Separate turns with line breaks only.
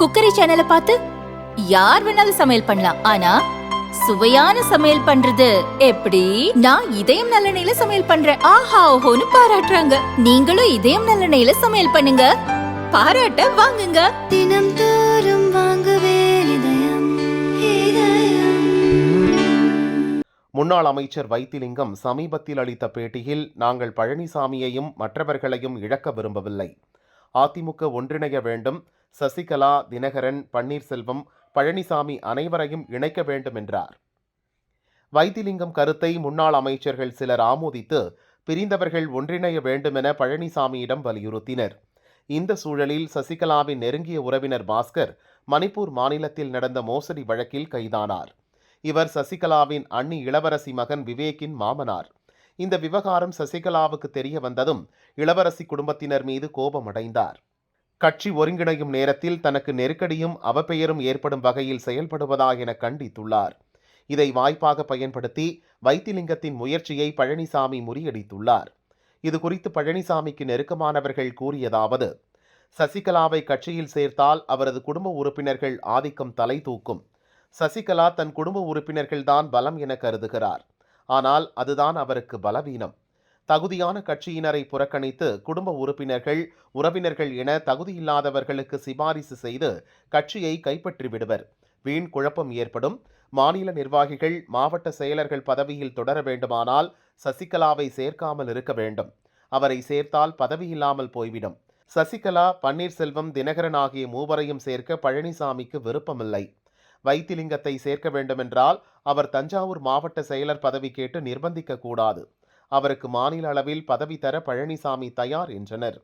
Cookery சேனலை பார்த்து யார் வேணாலும் சமையல் பண்ணலாம். ஆனா சுவையான சமையல் பண்றது எப்படி? நான் இதயம் நல்லெண்ணெயில சமையல் பண்றேன். ஆஹா ஓஹோன்னு பாராட்டுறாங்க. நீங்களும் இதயம் நல்லெண்ணெயில சமையல் பண்ணுங்க. பாராட்ட வாங்குங்க.
தினம் தோறும் வாங்குவே இதயம் இதயம்.
முன்னாள் அமைச்சர் வைத்திலிங்கம் சமீபத்தில் அளித்த பேட்டியில் நாங்கள் பழனிசாமியையும் மற்றவர்களையும் இழக்க விரும்பவில்லை. அதிமுக ஒன்றிணைய வேண்டும் சசிகலா தினகரன் பன்னீர்செல்வம் பழனிசாமி அனைவரையும் இணைக்க வேண்டும் என்றார் வைத்திலிங்கம் கருத்தை முன்னாள் அமைச்சர்கள் சிலர் ஆமோதித்து பிரிந்தவர்கள் ஒன்றிணைய வேண்டுமென பழனிசாமியிடம் வலியுறுத்தினர். இந்த சூழலில் சசிகலாவின் நெருங்கிய உறவினர் பாஸ்கர் மணிப்பூர் மாநிலத்தில் நடந்த மோசடி வழக்கில் கைதானார். இவர் சசிகலாவின் அண்ணி இளவரசி மகன் விவேக்கின் மாமனார். இந்த விவகாரம் சசிகலாவுக்கு தெரிய வந்ததும் இளவரசி குடும்பத்தினர் மீது கோபமடைந்தார். கட்சி ஒருங்கிணையும் நேரத்தில் தனக்கு நெருக்கடியும் அவப்பெயரும் ஏற்படும் வகையில் செயல்படுவதா என கண்டித்துள்ளார். இதை வாய்ப்பாக பயன்படுத்தி வைத்திலிங்கத்தின் முயற்சியை பழனிசாமி முறியடித்துள்ளார். இது குறித்து பழனிசாமிக்கு நெருக்கமானவர்கள் கூறியதாவது சசிகலாவை கட்சியில் சேர்த்தால் அவரது குடும்ப உறுப்பினர்கள் ஆதிக்கம் தலை தூக்கும். சசிகலா தன் குடும்ப உறுப்பினர்கள்தான் பலம் என கருதுகிறார். ஆனால் அதுதான் அவருக்கு பலவீனம். தகுதியான கட்சியினரை புறக்கணித்து குடும்ப உறுப்பினர்கள் உறவினர்கள் என தகுதியில்லாதவர்களுக்கு சிபாரிசு செய்து கட்சியை கைப்பற்றி விடுவர் வீண் குழப்பம் ஏற்படும். மாநில நிர்வாகிகள் மாவட்ட செயலர்கள் பதவியில் தொடர வேண்டுமானால் சசிகலாவை சேர்க்காமல் இருக்க வேண்டும். அவரை சேர்த்தால் பதவியில்லாமல் போய்விடும். சசிகலா பன்னீர்செல்வம் தினகரன் ஆகிய மூவரையும் சேர்க்க பழனிசாமிக்கு விருப்பமில்லை. வைத்திலிங்கத்தை சேர்க்க வேண்டுமென்றால் அவர் தஞ்சாவூர் மாவட்ட செயலர் பதவி கேட்டு நிர்பந்திக்க கூடாது. அவருக்கு மாநில அளவில் பதவி தர பழனிசாமி தயார் என்றனர்.